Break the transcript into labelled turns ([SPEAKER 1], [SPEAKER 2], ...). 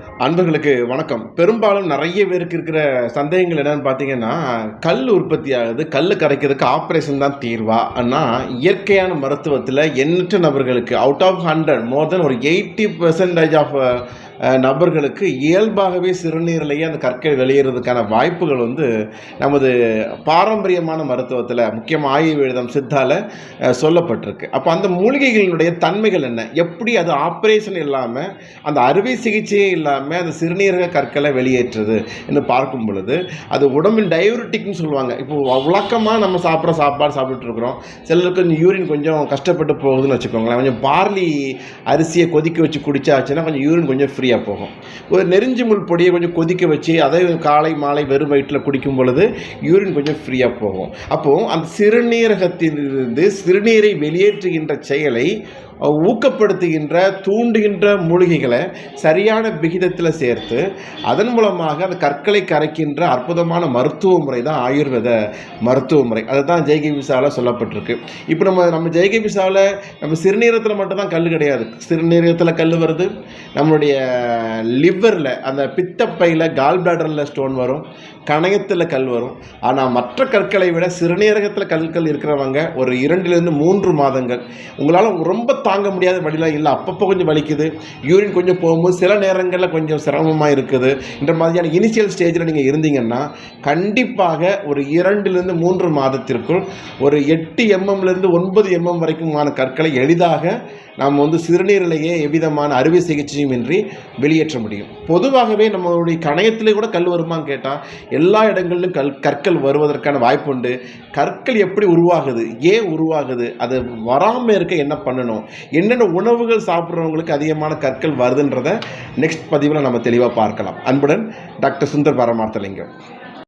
[SPEAKER 1] அன்பர்களுக்கு வணக்கம். பெரும்பாலும் நிறைய பேருக்கு இருக்கிற சந்தேகங்கள் என்னன்னு பார்த்தீங்கன்னா கல் உற்பத்தி ஆகுது கல் கரைக்கிறதுக்கு ஆப்ரேஷன் தான் தீர்வா? ஆனால் இயற்கையான மருத்துவத்தில் எண்ணற்ற நபர்களுக்கு out of hundred more than ஒரு எயிட்டி பெர்சன்டேஜ் ஆஃப் நபர்களுக்கு இயல்பாகவே சிறுநீரிலேயே அந்த கற்கள் வெளியேறதுக்கான வாய்ப்புகள் வந்து நமது பாரம்பரியமான மருத்துவத்தில் முக்கியமாக ஆயுர்வேதம் சித்தால சொல்லப்பட்டிருக்கு. அப்போ அந்த மூலிகைகளினுடைய தன்மைகள் என்ன? எப்படி அது ஆப்ரேஷன் இல்லாமல் அந்த அறுவை சிகிச்சையே இல்லாமல் அந்த சிறுநீரக கற்களை வெளியேற்றுது என்று பார்க்கும் பொழுது அது உடம்பின் டயூரிட்டிக்னு சொல்லுவாங்க. இப்போ வழக்கமாக நம்ம சாப்பிட்ற சாப்பாடு சாப்பிட்டுட்டு சிலருக்கு கொஞ்சம் யூரின் கொஞ்சம் கஷ்டப்பட்டு போகுதுன்னு வச்சுக்கோங்களேன். கொஞ்சம் பார்லி அரிசியை கொதிக்க வச்சு குடிச்சாச்சுன்னா கொஞ்சம் யூரின் கொஞ்சம் ஃப்ரீ சரியாக போகும். ஒரு நெருஞ்சி முள் பொடியை கொஞ்சம் கொதிக்க வச்சு அதை காலை மாலை வெறும் வயிற்றில் குடிக்கும் பொழுது யூரின் கொஞ்சம் ஃப்ரீயாக போகும். அப்போது அந்த சிறுநீரகத்திலிருந்து சிறுநீரை வெளியேற்றுகின்ற செயலை ஊக்கப்படுத்துகின்ற தூண்டுகின்ற மூலிகைகளை சரியான விகிதத்தில் சேர்த்து அதன் மூலமாக அந்த கற்களை கரைக்கின்ற அற்புதமான மருத்துவ முறை தான் ஆயுர்வேத மருத்துவ முறை. அதுதான் ஜெய்கி விசாவில் சொல்லப்பட்டிருக்கு. இப்போ நம்ம நம்ம ஜெய்கி விசாவில் நம்ம சிறுநீரத்தில் மட்டும்தான் கல் கிடையாது. சிறுநீரகத்தில் கல் வருது. நம்மளுடைய லிவரில் அந்த பித்தப்பையில் கால் பிளாடரில் ஸ்டோன் வரும். கணையத்தில் கல் வரும். ஆனால் மற்ற கற்களை விட சிறுநீரகத்தில் கற்கள் இருக்கிறவங்க ஒரு இரண்டிலிருந்து மூன்று மாதங்கள். உங்களால் ரொம்ப தாங்க முடியாத வழிலாம் இல்லை. அப்பப்போ கொஞ்சம் வலிக்குது. யூரின் கொஞ்சம் போகும்போது சில நேரங்களில் கொஞ்சம் சிரமமாக இருக்குது. இந்த மாதிரியான இனிஷியல் ஸ்டேஜில் நீங்கள் இருந்தீங்கன்னா கண்டிப்பாக ஒரு இரண்டுலேருந்து மூன்று மாதத்திற்குள் ஒரு எட்டு எம்எம்லேருந்து ஒன்பது எம்எம் வரைக்குமான கற்களை எளிதாக நாம் வந்து சிறுநீரிலேயே எவ்விதமான அறுவை சிகிச்சையும் இன்றி வெளியேற்ற முடியும். பொதுவாகவே நம்மளுடைய கணையத்திலே கூட கல் வருமான்னு கேட்டால் எல்லா இடங்களிலும் கல் கற்கள் வருவதற்கான வாய்ப்பு உண்டு கற்கள் எப்படி உருவாகுது? ஏன் உருவாகுது? அது வராமல் இருக்க என்ன பண்ணணும்? என்னென்ன உணவுகள் சாப்பிட்றவங்களுக்கு அதிகமான கற்கள் வருதுன்றதை நெக்ஸ்ட் பதிவில் நம்ம தெளிவாக பார்க்கலாம். அன்புடன் டாக்டர் சுந்தர் பரமார்த்தலிங்கம்.